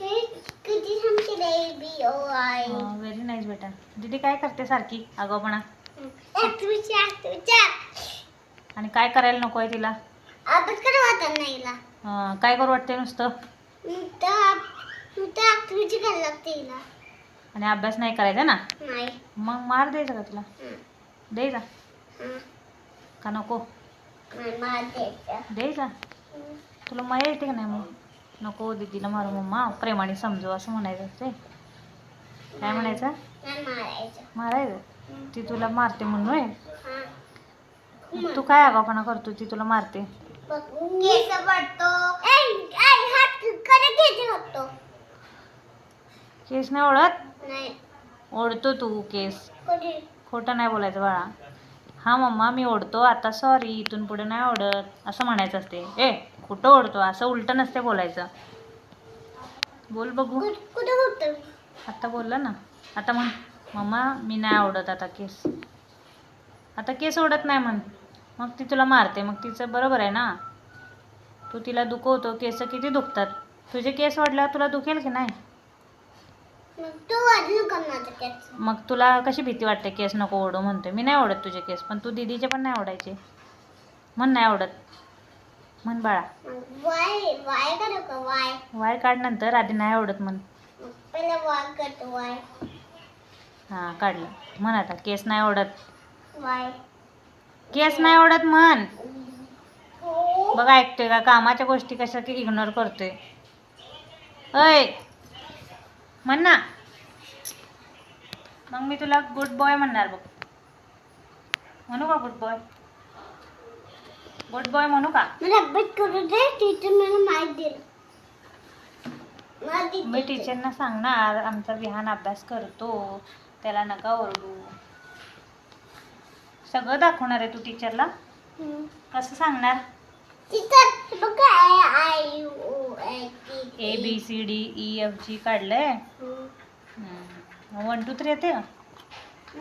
हे केलंय B O I very nice बेटा. दीदी काय करते सारखी? आगाऊपणा ऍक्टिव्हिटी आणि काय करायला नको आहे तिला? अभ्यास करू वाटत नाही हिला. काय करू वाटते नुसतं? नुसतं नुसतं ऍक्टिव्हिटी करायला लागते हिला. आणि अभ्यास नाही करायचा ना? नाही. मग मार द्यायचा का तिला? हं, द्यायचा. का नको? द्यायचा हं. तुला माया येते का नाही मग? नको दीदीला मारू मम्मा. प्रेमाने समजू असं म्हणायचं असते काय म्हणायचं? मारायचं. ती तुला मारते म्हणून. तू काय आगाऊपणा करतो? ती तुला मारते. केस नाही ओढत? ओढतो तू केस. खोटं नाही बोलायचं बाळा. हा मम्मा मी ओढतो. आता सॉरी इथून पुढे नाही ओढत. असं म्हणायचं असते. ए कुठं ओढतो? असं उलटं नसते बोलायचं. बोल बघू. आता बोललं ना. आता म्हण मम्मा मी नाही आवडत आता केस. आता केस ओढत नाही म्हण. मग ती तुला मारते. मग तिचं बरोबर आहे ना? तू तिला दुखवतो. केस किती दुखतात? तुझे केस वाढल्यावर तुला दुखेल की नाही? मग तुला कशी भीती वाटते केस नको ओढू म्हणते मी नाही ओढत तुझे केस पण तू दीदीचे पण नाही ओढायचे. म्हण नाही ओढत. म्हण बाळा. वाय काढ नंतर आधी नाही ओढत म्हण. हां काढलं. म्हण आता केस नाही ओढत. वाय. केस नाही ओढत म्हण. हो. बघा ऐकतोय का? कामाच्या गोष्टी कशा की इग्नोर करतोय. अय म्हण ना. मग मी तुला गुड बॉय म्हणणार बघ. म्हणू का गुड बॉय गुड बॉय म्हणू का? मला अभ्यास करू दे टीचर मला माहिती दिलं मला ती मी टीचरना सांगणार आमचा विहान अभ्यास करतो त्याला नका ओरडू. सगळं दाखवणार आहे तू टीचरला. कसं सांगणार? टीचर बघ I A B C D E F G काढलंय? वन टू थ्री येते?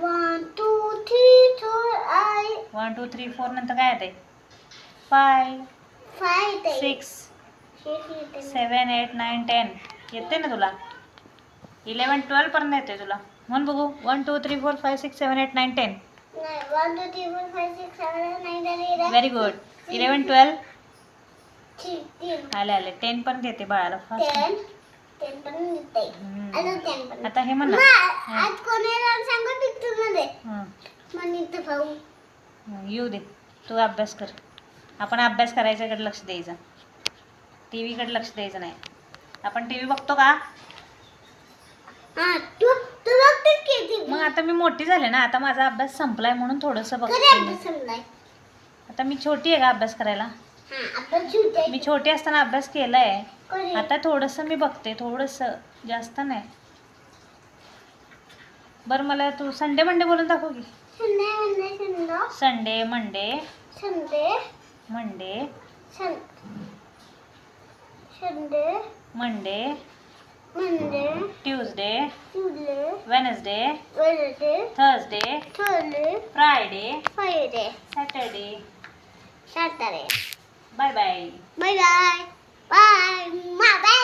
One two three four I one two three four नंतर काय येते? Five five six seven eight nine ten येते ना तुला? इलेवन ट्वेल्व पर्यंत येते तुला. म्हण बघू. One two three four five six seven eight nine ten नाही one two three four five six seven nine ten very good eleven twelve आले आले. टेन पर्यंत येते बाळाला. फास्ट टेन येते. आता हे म्हण. आज सांगू पिक्चरमध्ये? भाऊ येऊ दे. तू अभ्यास कर. आपण अभ्यास करायच्याकडे लक्ष द्यायचं. टी व्हीकडे लक्ष द्यायचं नाही. आपण टी व्ही बघतो का? हा मग आता मी मोठी झाले ना आता माझा अभ्यास संपलाय म्हणून थोडंसं बघते आता मी छोटी आहे का अभ्यास करायला? मी छोटी असताना अभ्यास केलाय. आता थोडंसं मी बघते थोडंसं जास्त नाही. बरं मला तू संडे मंडे बोलून दाखव की. Sunday Monday Sunday. Monday. Sunday. Monday. Monday. Monday. Tuesday. Tuesday Wednesday. Wednesday Thursday. Thursday. Friday. Friday. Saturday. Saturday. Bye bye. Bye bye. Bye bye